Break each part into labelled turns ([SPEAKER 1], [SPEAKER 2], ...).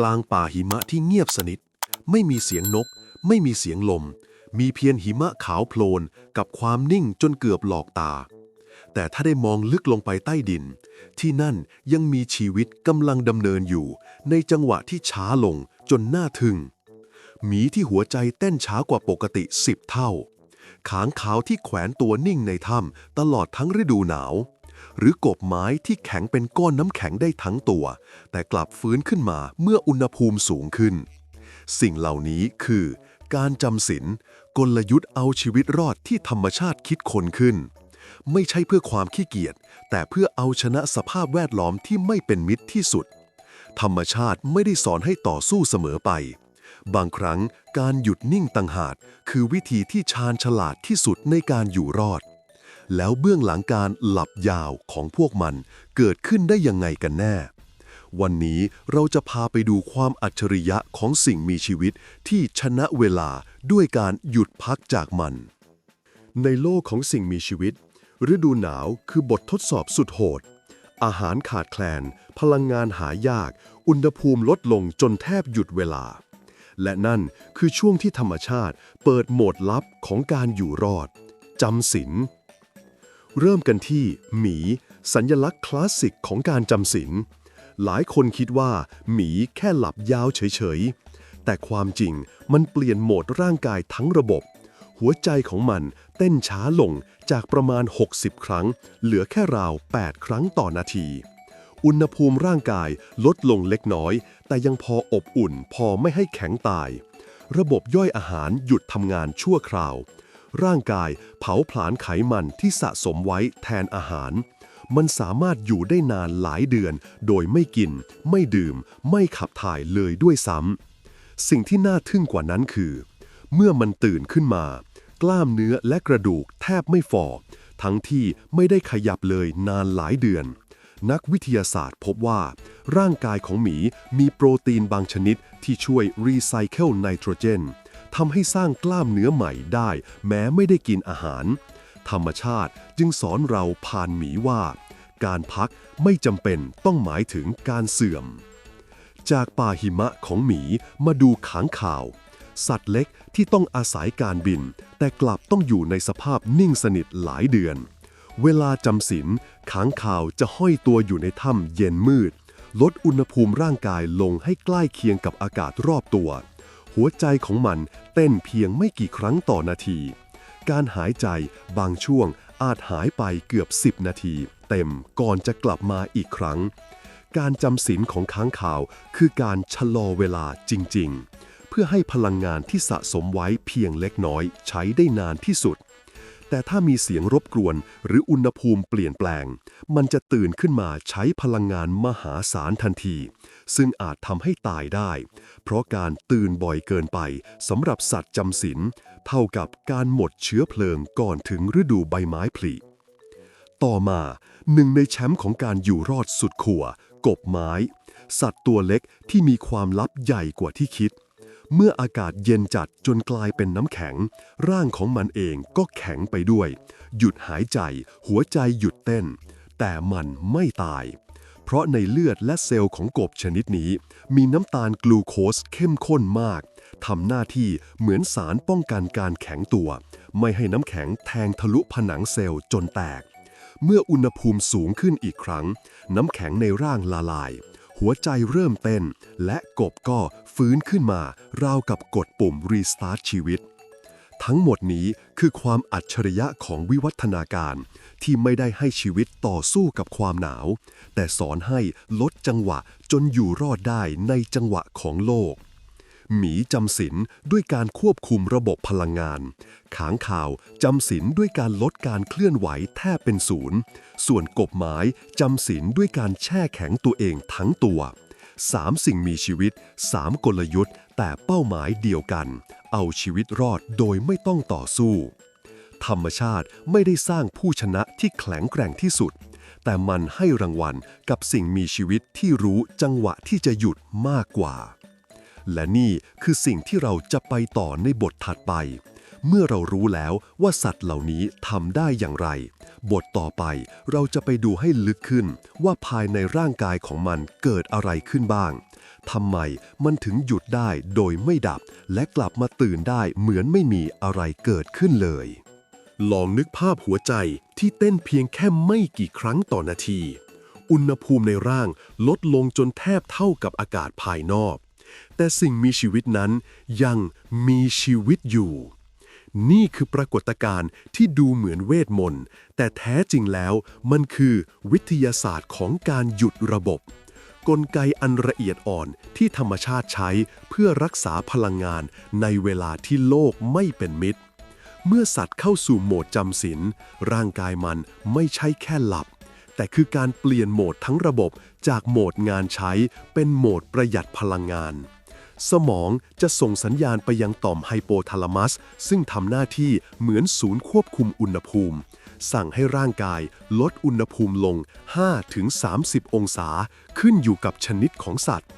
[SPEAKER 1] กลางป่าหิมะที่เงียบสนิท ไม่มีเสียงนก ไม่มีเสียงลม มีเพียงหิมะขาวโพลนกับความนิ่งจนเกือบหลอกตา แต่ถ้าได้มองลึกลงไปใต้ดิน ที่นั่นยังมีชีวิตกำลังดำเนินอยู่ ในจังหวะที่ช้าลงจนน่าทึ่งหมีที่หัวใจเต้นช้ากว่าปกติสิบเท่า ขางขาวที่แขวนตัวนิ่งในถ้ำตลอดทั้งฤดูหนาว หรือกบไม้ที่แข็งเป็นก้อนน้ำแข็งได้ทั้งตัว แต่กลับฟื้นขึ้นมาเมื่ออุณหภูมิสูงขึ้น สิ่งเหล่านี้คือ การจำศีลกลยุทธ์เอาชีวิตรอดที่ธรรมชาติคิดคนขึ้น ไม่ใช่เพื่อความขี้เกียจแต่เพื่อเอาชนะสภาพแวดล้อมที่ไม่เป็นมิตรที่สุด ธรรมชาติไม่ได้สอนให้ต่อสู้เสมอไป บางครั้งการหยุดนิ่งต่างหากคือวิธีที่ชาญฉลาดที่สุดในการอยู่รอด แล้วเบื้องหลังการหลับยาวของพวกมันเกิดขึ้นได้ยังไงกันแน่ วันนี้เราจะพาไปดูความอัจฉริยะของสิ่งมีชีวิตที่ชนะเวลาด้วยการหยุดพักจากมัน ในโลกของสิ่งมีชีวิต ฤดูหนาวคือบททดสอบสุดโหด อาหารขาดแคลน พลังงานหายาก อุณหภูมิลดลงจนแทบหยุดเวลา และนั่นคือช่วงที่ธรรมชาติเปิดโหมดลับของการอยู่รอดจำศีล เริ่มกันที่หมี สัญลักษณ์คลาสสิกของการจำศีลหลายคนคิดว่าหมีแค่หลับยาวเฉยๆ แต่ความจริงมันเปลี่ยนโหมดร่างกายทั้งระบบ หัวใจของมันเต้นช้าลงจากประมาณ 60 ครั้ง เหลือแค่ราว 8 ครั้งต่อนาที อุณหภูมิร่างกายลดลงเล็กน้อย แต่ยังพออบอุ่นพอไม่ให้แข็งตาย ระบบย่อยอาหารหยุดทำงานชั่วคราว ร่างกายเผาผลาญไขมันที่สะสมไว้แทนอาหาร มันสามารถอยู่ได้นานหลายเดือน โดยไม่กิน ไม่ดื่ม ไม่ขับถ่ายเลยด้วยซ้ำสิ่งที่น่าทึ่งกว่านั้นคือ เมื่อมันตื่นขึ้นมา กล้ามเนื้อและกระดูกแทบไม่ฝ่อทั้งที่ไม่ได้ขยับเลยนานหลายเดือน นักวิทยาศาสตร์พบว่า ร่างกายของหมีมีโปรตีนบางชนิดที่ช่วยรีไซเคิลไนโตรเจน ทำให้สร้างกล้ามเนื้อใหม่ได้ แม้ไม่ได้กินอาหาร ธรรมชาติจึงสอนเราผ่านหมีว่า การพักไม่จำเป็นต้องหมายถึงการเสื่อม จากป่าหิมะของหมีมาดูขางข่าว สัตว์เล็กที่ต้องอาศัยการบิน แต่กลับต้องอยู่ในสภาพนิ่งสนิทหลายเดือน เวลาจำศีลขางข่าวจะห้อยตัวอยู่ในถ้ำเย็นมืดลดอุณหภูมิร่างกายลงให้ใกล้เคียงกับอากาศรอบตัว หัวใจของมันเต้นเพียงไม่กี่ครั้งต่อนาที การหายใจบางช่วงอาจหายไปเกือบ 10 นาที เต็มก่อนจะกลับมาอีกครั้ง การจำศีลของค้างข่าวคือการชะลอเวลาจริง ๆ เพื่อให้พลังงานที่สะสมไว้เพียงเล็กน้อยใช้ได้นานที่สุด แต่ถ้ามีเสียงรบกวนหรืออุณหภูมิเปลี่ยนแปลง มันจะตื่นขึ้นมาใช้พลังงานมหาศาลทันที ซึ่งอาจทำให้ตายได้ เพราะการตื่นบ่อยเกินไปสำหรับสัตว์จำศีลเท่ากับการหมดเชื้อเพลิงก่อนถึงฤดูใบไม้ผลิต่อมาหนึ่งในแชมป์ของการอยู่รอดสุดขัวกบไม้ สัตว์ตัวเล็กที่มีความลับใหญ่กว่าที่คิด เมื่ออากาศเย็นจัดจนกลายเป็นน้ำแข็ง ร่างของมันเองก็แข็งไปด้วย หยุดหายใจ หัวใจหยุดเต้น แต่มันไม่ตาย เพราะในเลือดและเซลล์ของกบชนิดนี้ มีน้ำตาลกลูโคสเข้มข้นมากทำหน้าที่เหมือนสารป้องกันการแข็งตัว ไม่ให้น้ำแข็งแทงทะลุผนังเซลล์จนแตก เมื่ออุณหภูมิสูงขึ้นอีกครั้ง น้ำแข็งในร่างละลาย หัวใจเริ่มเต้น และกบก็ฟื้นขึ้นมา ราวกับกดปุ่มรีสตาร์ทชีวิต ทั้งหมดนี้คือความอัจฉริยะของวิวัฒนาการ ที่ไม่ได้ให้ชีวิตต่อสู้กับความหนาว แต่สอนให้ลดจังหวะจนอยู่รอดได้ในจังหวะของโลก หมีจำศีลด้วยการควบคุมระบบพลังงาน ขางข่าวจำศีลด้วยการลดการเคลื่อนไหวแทบเป็นศูนย์ ส่วนกบไม้จำศีลด้วยการแช่แข็งตัวเองทั้งตัวสามสิ่งมีชีวิตสามกลยุทธ์ แต่เป้าหมายเดียวกัน เอาชีวิตรอดโดยไม่ต้องต่อสู้ ธรรมชาติไม่ได้สร้างผู้ชนะที่แข็งแกร่งที่สุด แต่มันให้รางวัลกับสิ่งมีชีวิตที่รู้จังหวะที่จะหยุดมากกว่า และนี่คือสิ่งที่เราจะไปต่อในบทถัดไป เมื่อเรารู้แล้วว่าสัตว์เหล่านี้ทำได้อย่างไร บทต่อไปเราจะไปดูให้ลึกขึ้น ว่าภายในร่างกายของมันเกิดอะไรขึ้นบ้างทำไมมันถึงหยุดได้โดยไม่ดับ และกลับมาตื่นได้เหมือนไม่มีอะไรเกิดขึ้นเลย ลองนึกภาพหัวใจที่เต้นเพียงแค่ไม่กี่ครั้งต่อนาที อุณหภูมิในร่างลดลงจนแทบเท่ากับอากาศภายนอก แต่สิ่งมีชีวิตนั้นยังมีชีวิตอยู่ นี่คือปรากฏการณ์ที่ดูเหมือนเวทมนต์ แต่แท้จริงแล้วมันคือวิทยาศาสตร์ของการหยุดระบบ กลไกอันละเอียดอ่อนที่ธรรมชาติใช้เพื่อรักษาพลังงานในเวลาที่โลกไม่เป็นมิตร เมื่อสัตว์เข้าสู่โหมดจำศีลร่างกายมันไม่ใช่แค่หลับ แต่คือการเปลี่ยนโหมดทั้งระบบจากโหมดงานใช้เป็นโหมดประหยัดพลังงาน สมองจะส่งสัญญาณไปยังต่อมไฮโปทาลามัส ซึ่งทำหน้าที่เหมือนศูนย์ควบคุมอุณหภูมิ สั่งให้ร่างกายลดอุณหภูมิลง 5-30 องศา ขึ้นอยู่กับชนิดของสัตว์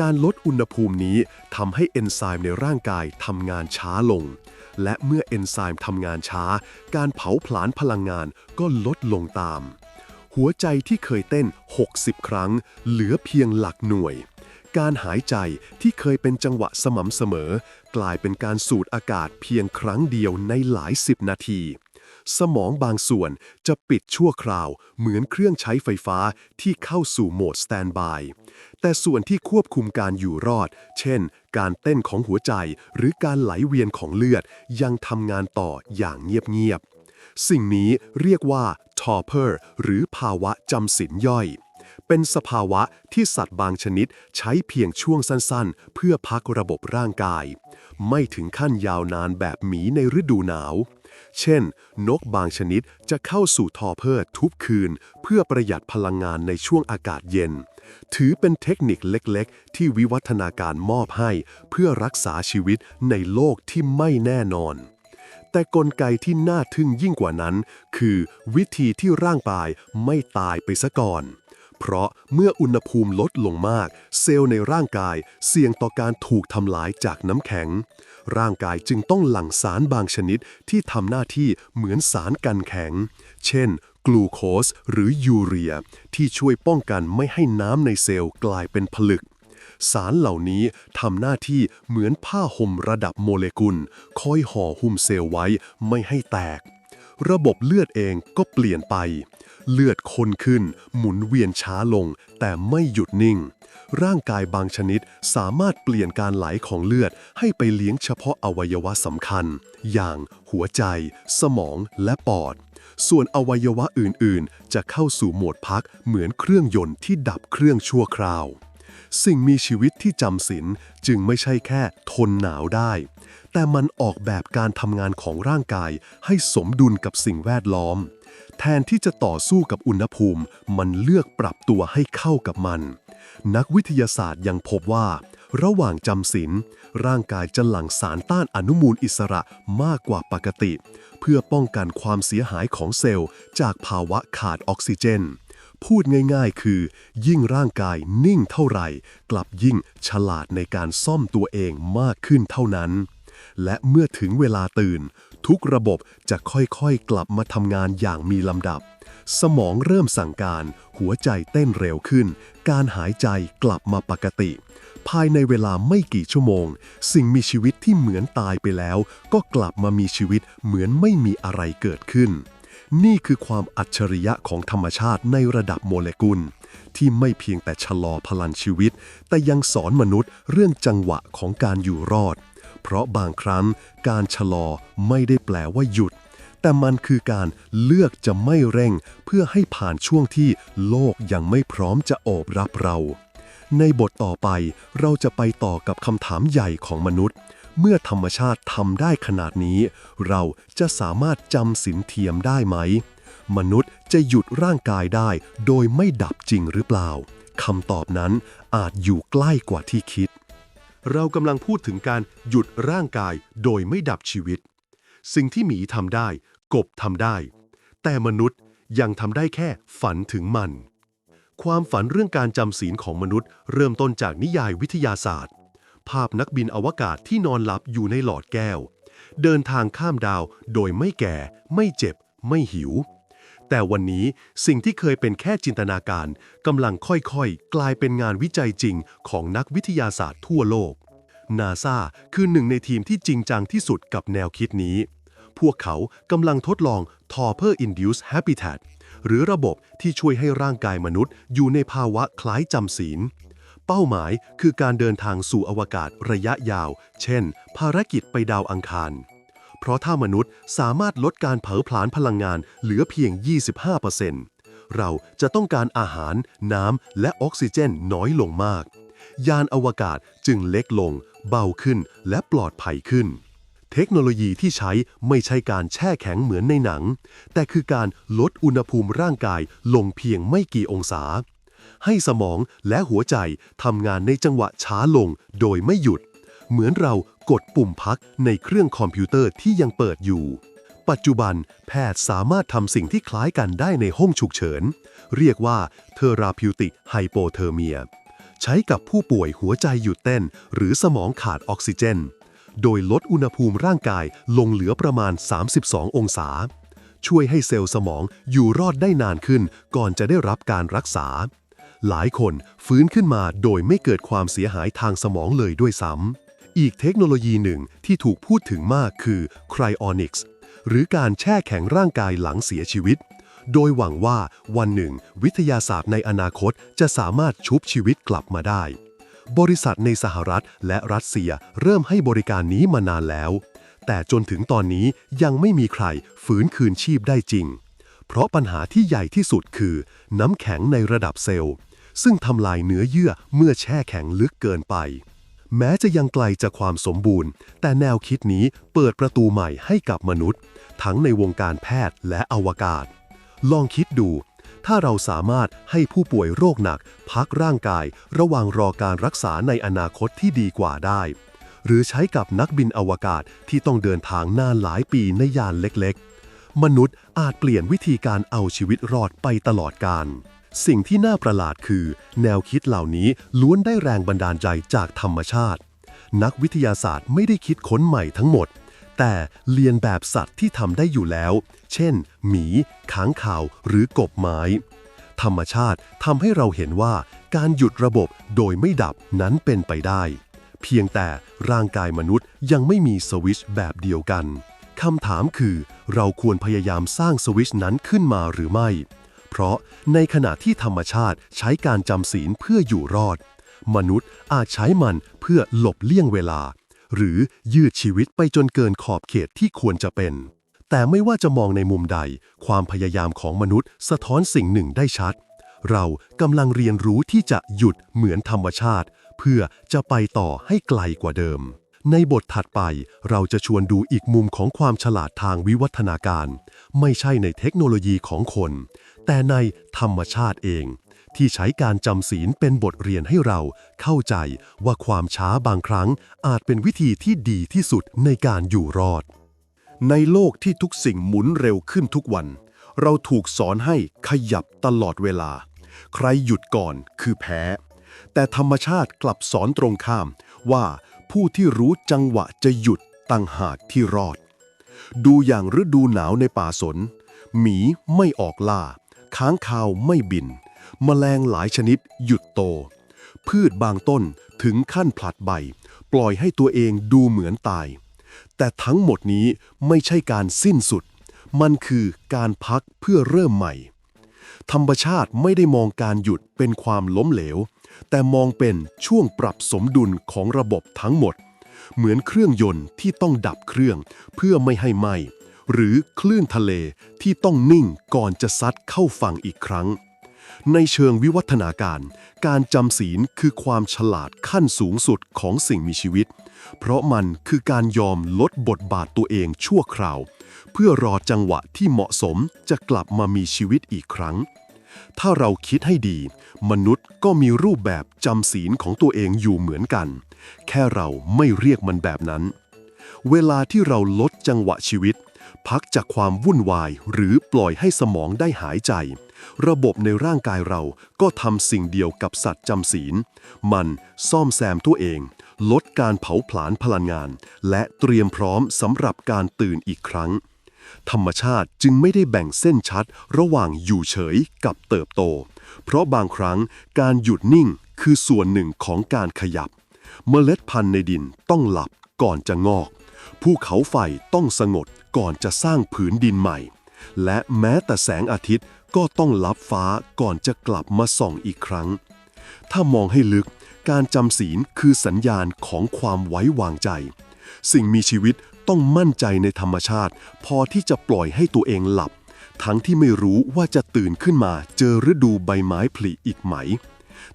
[SPEAKER 1] การลดอุณหภูมินี้ทำให้เอนไซม์ในร่างกายทำงานช้าลงและเมื่อเอนไซม์ทำงานช้า การเผาผลาญพลังงานก็ลดลงตาม หัวใจที่เคยเต้น 60 ครั้ง เหลือเพียงหลักหน่วย การหายใจที่เคยเป็นจังหวะสม่ำเสมอ กลายเป็นการสูดอากาศเพียงครั้งเดียวในหลายสิบนาที สมองบางส่วนจะปิดชั่วคราว เหมือนเครื่องใช้ไฟฟ้าที่เข้าสู่โหมดสแตนบาย แต่ส่วนที่ควบคุมการอยู่รอด เช่น การเต้นของหัวใจหรือการไหลเวียนของเลือดยังทำงานต่ออย่างเงียบๆสิ่งนี้เรียกว่า torpor หรือภาวะจำศีลย่อย เป็นสภาวะที่สัตว์บางชนิดใช้เพียงช่วงสั้นๆ เพื่อพักระบบร่างกาย ไม่ถึงขั้นยาวนานแบบหมีในฤดูหนาว เช่น นกบางชนิดจะเข้าสู่ทอเพอร์ทุกคืน เพื่อประหยัดพลังงานในช่วงอากาศเย็น ถือเป็นเทคนิคเล็กๆ ที่วิวัฒนาการมอบให้ เพื่อรักษาชีวิตในโลกที่ไม่แน่นอน แต่กลไกที่น่าทึ่งยิ่งกว่านั้น คือวิธีที่ร่างกายไม่ตายไปซะก่อน เพราะเมื่ออุณหภูมิลดลงมาก เซลล์ในร่างกายเสี่ยงต่อการถูกทำลายจากน้ำแข็ง ร่างกายจึงต้องหลั่งสารบางชนิดที่ทำหน้าที่เหมือนสารกันแข็ง เช่นกลูโคสหรือยูเรีย ที่ช่วยป้องกันไม่ให้น้ำในเซลล์กลายเป็นผลึก สารเหล่านี้ทำหน้าที่เหมือนผ้าห่มระดับโมเลกุล คอยห่อหุ้มเซลล์ไว้ไม่ให้แตก ระบบเลือดเองก็เปลี่ยนไป เลือดข้นขึ้น หมุนเวียนช้าลง แต่ไม่หยุดนิ่ง ร่างกายบางชนิดสามารถเปลี่ยนการไหลของเลือดให้ไปเลี้ยงเฉพาะอวัยวะสำคัญ อย่างหัวใจ สมองและปอดส่วนอวัยวะอื่น ๆ จะเข้าสู่โหมดพักเหมือนเครื่องยนต์ที่ดับเครื่องชั่วคราว สิ่งมีชีวิตที่จำศีลจึงไม่ใช่แค่ทนหนาวได้ แต่มันออกแบบการทำงานของร่างกายให้สมดุลกับสิ่งแวดล้อม แทนที่จะต่อสู้กับอุณหภูมิ มันเลือกปรับตัวให้เข้ากับมัน นักวิทยาศาสตร์ยังพบว่า ระหว่างจำศีลร่างกายจะหลั่งสารต้านอนุมูลอิสระมากกว่าปกติ เพื่อป้องกันความเสียหายของเซลล์ จากภาวะขาดออกซิเจน พูดง่ายๆ คือ ยิ่งร่างกายนิ่งเท่าไหร่ กลับยิ่งฉลาดในการซ่อมตัวเองมากขึ้นเท่านั้น และเมื่อถึงเวลาตื่น ทุกระบบจะค่อยๆ กลับมาทำงานอย่างมีลำดับ สมองเริ่มสั่งการ หัวใจเต้นเร็วขึ้น การหายใจกลับมาปกติ ภายในเวลาไม่กี่ชั่วโมง สิ่งมีชีวิตที่เหมือนตายไปแล้ว ก็กลับมามีชีวิตเหมือนไม่มีอะไรเกิดขึ้น นี่คือความอัจฉริยะของธรรมชาติในระดับโมเลกุล ที่ไม่เพียงแต่ชะลอพลังชีวิต แต่ยังสอนมนุษย์เรื่องจังหวะของการอยู่รอด เพราะบางครั้งการชะลอไม่ได้แปลว่าหยุด แต่มันคือการเลือกจะไม่เร่งเพื่อให้ผ่านช่วงที่โลกยังไม่พร้อมจะโอบรับเรา ในบทต่อไปเราจะไปต่อกับคำถามใหญ่ของมนุษย์ เมื่อธรรมชาติทำได้ขนาดนี้ เราจะสามารถจำสินเทียมได้ไหม มนุษย์จะหยุดร่างกายได้ โดยไม่ดับจริงหรือเปล่าคำตอบนั้นอาจอยู่ใกล้กว่าที่คิด เรากำลังพูดถึงการหยุดร่างกายโดยไม่ดับชีวิต สิ่งที่หมีทำได้ กบทำได้ แต่มนุษย์ยังทำได้แค่ฝันถึงมัน ความฝันเรื่องการจำศีลของมนุษย์ เริ่มต้นจากนิยายวิทยาศาสตร์ ภาพนักบินอวกาศที่นอนหลับอยู่ในหลอดแก้ว เดินทางข้ามดาวโดยไม่แก่ ไม่เจ็บ ไม่หิว แต่วันนี้สิ่งที่เคยเป็นแค่จินตนาการกำลังค่อยๆ กลายเป็นงานวิจัยจริงของนักวิทยาศาสตร์ทั่วโลกนาซาคือหนึ่งในทีมที่จริงจังที่สุดกับแนวคิดนี้ พวกเขากำลังทดลอง Torpor Induced Habitat หรือระบบที่ช่วยให้ร่างกายมนุษย์อยู่ในภาวะคล้ายจำศีล เป้าหมายคือการเดินทางสู่อวกาศระยะยาว เช่น ภารกิจไปดาวอังคาร เพราะถ้ามนุษย์สามารถลดการเผาผลาญพลังงานเหลือเพียง 25%เราจะต้องการอาหาร น้ำ และออกซิเจนน้อยลงมาก ยานอวกาศจึงเล็กลง เบาขึ้น และปลอดภัยขึ้น เทคโนโลยีที่ใช้ไม่ใช่การแช่แข็งเหมือนในหนัง แต่คือการลดอุณหภูมิร่างกายลงเพียงไม่กี่องศา ให้สมองและหัวใจทำงานในจังหวะช้าลงโดยไม่หยุด เหมือนเรากดปุ่มพักในเครื่องคอมพิวเตอร์ที่ยังเปิดอยู่ ปัจจุบันแพทย์สามารถทำสิ่งที่คล้ายกันได้ในห้องฉุกเฉิน เรียกว่าเทอราพิวติกไฮโปเทอร์เมียใช้กับผู้ป่วยหัวใจหยุดเต้น หรือสมองขาดออกซิเจน โดยลดอุณหภูมิร่างกายลงเหลือประมาณ 32 องศา ช่วยให้เซลล์สมองอยู่รอดได้นานขึ้นก่อนจะได้รับการรักษา หลายคนฟื้นขึ้นมาโดยไม่เกิดความเสียหายทางสมองเลยด้วยซ้ำ อีกเทคโนโลยีหนึ่งที่ถูกพูดถึงมากคือ Cryonics หรือการแช่แข็งร่างกายหลังเสียชีวิต โดยหวังว่าวันหนึ่ง วิทยาศาสตร์ในอนาคตจะสามารถชุบชีวิตกลับมาได้ บริษัทในสหรัฐและรัสเซียเริ่มให้บริการนี้มานานแล้ว แต่จนถึงตอนนี้ยังไม่มีใครฟื้นคืนชีพได้จริง เพราะปัญหาที่ใหญ่ที่สุดคือ น้ำแข็งในระดับเซลล์ ซึ่งทำลายเนื้อเยื่อเมื่อแช่แข็งลึกเกินไป แม้จะยังไกลจากความสมบูรณ์ แต่แนวคิดนี้เปิดประตูใหม่ให้กับมนุษย์ ทั้งในวงการแพทย์และอวกาศ ลองคิดดู ถ้าเราสามารถให้ผู้ป่วยโรคหนัก พักร่างกาย ระหว่างรอการรักษาในอนาคตที่ดีกว่าได้ หรือใช้กับนักบินอวกาศที่ต้องเดินทางนานหลายปีในยานเล็กๆ มนุษย์อาจเปลี่ยนวิธีการเอาชีวิตรอดไปตลอดกาล สิ่งที่น่าประหลาดคือ แนวคิดเหล่านี้ล้วนได้แรงบันดาลใจจากธรรมชาติ นักวิทยาศาสตร์ไม่ได้คิดค้นใหม่ทั้งหมด แต่เรียนแบบสัตว์ที่ทำได้อยู่แล้ว เช่น หมี ค้างคาว หรือกบไม้ ธรรมชาติทำให้เราเห็นว่า การหยุดระบบโดยไม่ดับนั้นเป็นไปได้ เพียงแต่ร่างกายมนุษย์ยังไม่มีสวิชแบบเดียวกันคำถามคือ เราควรพยายามสร้างสวิชนั้นขึ้นมาหรือไม่ เพราะในขณะที่ธรรมชาติใช้การจำศีลเพื่ออยู่รอด มนุษย์อาจใช้มันเพื่อหลบเลี่ยงเวลา หรือยืดชีวิตไปจนเกินขอบเขตที่ควรจะเป็น แต่ไม่ว่าจะมองในมุมใด ความพยายามของมนุษย์สะท้อนสิ่งหนึ่งได้ชัด เรากำลังเรียนรู้ที่จะหยุดเหมือนธรรมชาติ เพื่อจะไปต่อให้ไกลกว่าเดิม ในบทถัดไปเราจะชวนดูอีกมุมของความฉลาดทางวิวัฒนาการ ไม่ใช่ในเทคโนโลยีของคน แต่ในธรรมชาติเอง ที่ใช้การจำศีลเป็นบทเรียนให้เราเข้าใจว่าความช้าบางครั้งอาจเป็นวิธีที่ดีที่สุดในการอยู่รอด ในโลกที่ทุกสิ่งหมุนเร็วขึ้นทุกวัน เราถูกสอนให้ขยับตลอดเวลา ใครหยุดก่อนคือแพ้ แต่ธรรมชาติกลับสอนตรงข้าม ว่าผู้ที่รู้จังหวะจะหยุดต่างหากที่รอด ดูอย่างฤดูหนาวในป่าสนหมีไม่ออกล่า ค้างคาวไม่บิน แมลงหลายชนิดหยุดโต พืชบางต้นถึงขั้นผลัดใบ ปล่อยให้ตัวเองดูเหมือนตาย แต่ทั้งหมดนี้ไม่ใช่การสิ้นสุด มันคือการพักเพื่อเริ่มใหม่ ธรรมชาติไม่ได้มองการหยุดเป็นความล้มเหลว แต่มองเป็นช่วงปรับสมดุลของระบบทั้งหมด เหมือนเครื่องยนต์ที่ต้องดับเครื่องเพื่อไม่ให้ไหม้ หรือคลื่นทะเลที่ต้องนิ่งก่อนจะซัดเข้าฝั่งอีกครั้ง ในเชิงวิวัฒนาการ การจำศีลคือความฉลาดขั้นสูงสุดของสิ่งมีชีวิต เพราะมันคือการยอมลดบทบาทตัวเองชั่วคราว เพื่อรอจังหวะที่เหมาะสมจะกลับมามีชีวิตอีกครั้งถ้าเราคิดให้ดี มนุษย์ก็มีรูปแบบจำศีลของตัวเองอยู่เหมือนกัน แค่เราไม่เรียกมันแบบนั้น เวลาที่เราลดจังหวะชีวิต พักจากความวุ่นวายหรือปล่อยให้สมองได้หายใจ ระบบในร่างกายเราก็ทำสิ่งเดียวกับสัตว์จำศีล มันซ่อมแซมตัวเอง ลดการเผาผลาญพลังงาน และเตรียมพร้อมสำหรับการตื่นอีกครั้ง ธรรมชาติจึงไม่ได้แบ่งเส้นชัด ระหว่างอยู่เฉยกับเติบโต เพราะบางครั้งการหยุดนิ่งคือส่วนหนึ่งของการขยับ เมล็ดพันธุ์ในดินต้องหลับก่อนจะงอก ภูเขาไฟต้องสงบก่อนจะสร้างผืนดินใหม่ และแม้แต่แสงอาทิตย์ก็ต้องลับฟ้าก่อนจะกลับมาส่องอีกครั้ง ถ้ามองให้ลึกการจำศีลคือสัญญาณของความไว้วางใจ สิ่งมีชีวิตต้องมั่นใจในธรรมชาติ พอที่จะปล่อยให้ตัวเองหลับ ทั้งที่ไม่รู้ว่าจะตื่นขึ้นมาเจอฤดูใบไม้ผลิอีกไหม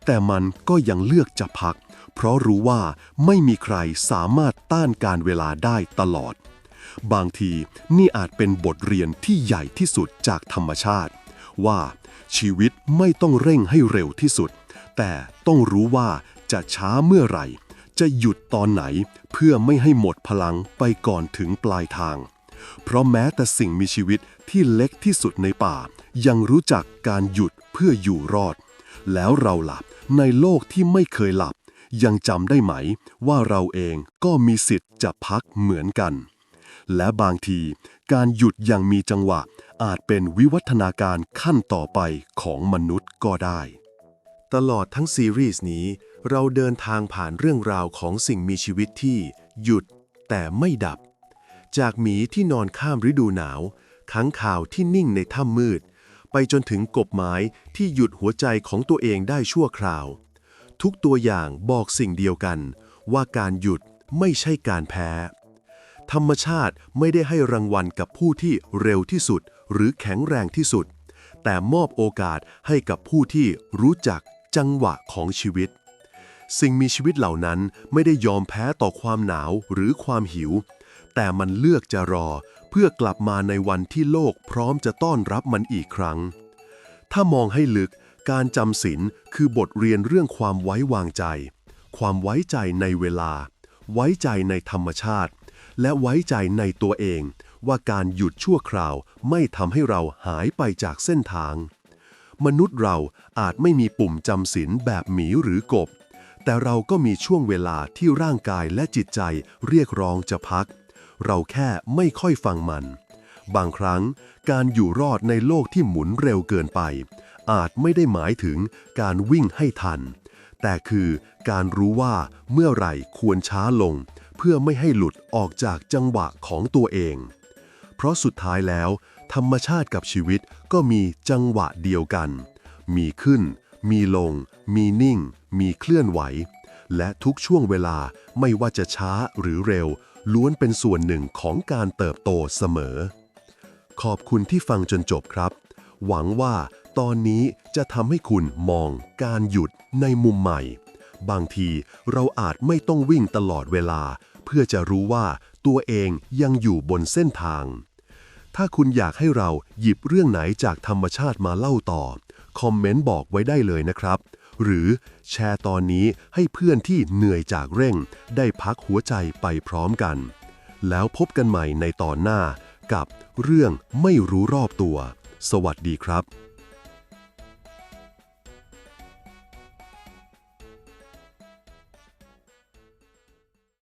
[SPEAKER 1] แต่มันก็ยังเลือกจะพัก เพราะรู้ว่าไม่มีใครสามารถต้านการเวลาได้ตลอด บางทีนี่อาจเป็นบทเรียนที่ใหญ่ที่สุดจากธรรมชาติ ว่าชีวิตไม่ต้องเร่งให้เร็วที่สุด แต่ต้องรู้ว่าจะช้าเมื่อไหร่ จะหยุดตอนไหนเพื่อไม่ให้หมดพลังไปก่อนถึงปลายทาง เพราะแม้แต่สิ่งมีชีวิตที่เล็กที่สุดในป่า ยังรู้จักการหยุดเพื่ออยู่รอด แล้วเราหลับในโลกที่ไม่เคยหลับ ยังจำได้ไหมว่าเราเองก็มีสิทธิ์จะพักเหมือนกัน และบางทีการหยุดอย่างมีจังหวะอาจเป็นวิวัฒนาการขั้นต่อไปของมนุษย์ก็ได้
[SPEAKER 2] ตลอดทั้งซีรีส์นี้ เราเดินทางผ่านเรื่องราวของสิ่งมีชีวิตที่หยุดแต่ไม่ดับ จากหมีที่นอนข้ามฤดูหนาวค้างข่าวที่นิ่งในถ้ำมืด ไปจนถึงกบไม้ที่หยุดหัวใจของตัวเองได้ชั่วคราว ทุกตัวอย่างบอกสิ่งเดียวกัน ว่าการหยุดไม่ใช่การแพ้ ธรรมชาติไม่ได้ให้รางวัลกับผู้ที่เร็วที่สุด หรือแข็งแรงที่สุด แต่มอบโอกาสให้กับผู้ที่รู้จักจังหวะของชีวิต สิ่งมีชีวิตเหล่านั้นไม่ได้ยอมแพ้ต่อความหนาวหรือความหิว แต่มันเลือกจะรอเพื่อกลับมาในวันที่โลกพร้อมจะต้อนรับมันอีกครั้ง ถ้ามองให้ลึก การจำศีลคือบทเรียนเรื่องความไว้วางใจ ความไว้ใจในเวลา ไว้ใจในธรรมชาติ และไว้ใจในตัวเอง ว่าการหยุดชั่วคราวไม่ทำให้เราหายไปจากเส้นทาง มนุษย์เราอาจไม่มีปุ่มจำศีลแบบหมีหรือกบ แต่เราก็มีช่วงเวลาที่ร่างกายและจิตใจเรียกร้องจะพัก เราแค่ไม่ค่อยฟังมัน บางครั้งการอยู่รอดในโลกที่หมุนเร็วเกินไป อาจไม่ได้หมายถึงการวิ่งให้ทัน แต่คือการรู้ว่าเมื่อไหร่ควรช้าลง เพื่อไม่ให้หลุดออกจากจังหวะของตัวเอง เพราะสุดท้ายแล้ว ธรรมชาติกับชีวิตก็มีจังหวะเดียวกัน มีขึ้น มีลง มีนิ่ง มีเคลื่อนไหว และทุกช่วงเวลาไม่ว่าจะช้าหรือเร็ว ล้วนเป็นส่วนหนึ่งของการเติบโตเสมอ ขอบคุณที่ฟังจนจบครับ หวังว่า ตอนนี้จะทำให้คุณมองการหยุดในมุมใหม่ บางทีเราอาจไม่ต้องวิ่งตลอดเวลา เพื่อจะรู้ว่าตัวเองยังอยู่บนเส้นทาง ถ้าคุณอยากให้เราหยิบเรื่องไหนจากธรรมชาติมาเล่าต่อ คอมเมนต์บอกไว้ได้เลยนะครับ หรือแชร์ตอนนี้ให้เพื่อนที่เหนื่อยจากเร่ง ได้พักหัวใจไปพร้อมกัน แล้วพบกันใหม่ในตอนหน้ากับเรื่องไม่รู้รอบตัว สวัสดีครับ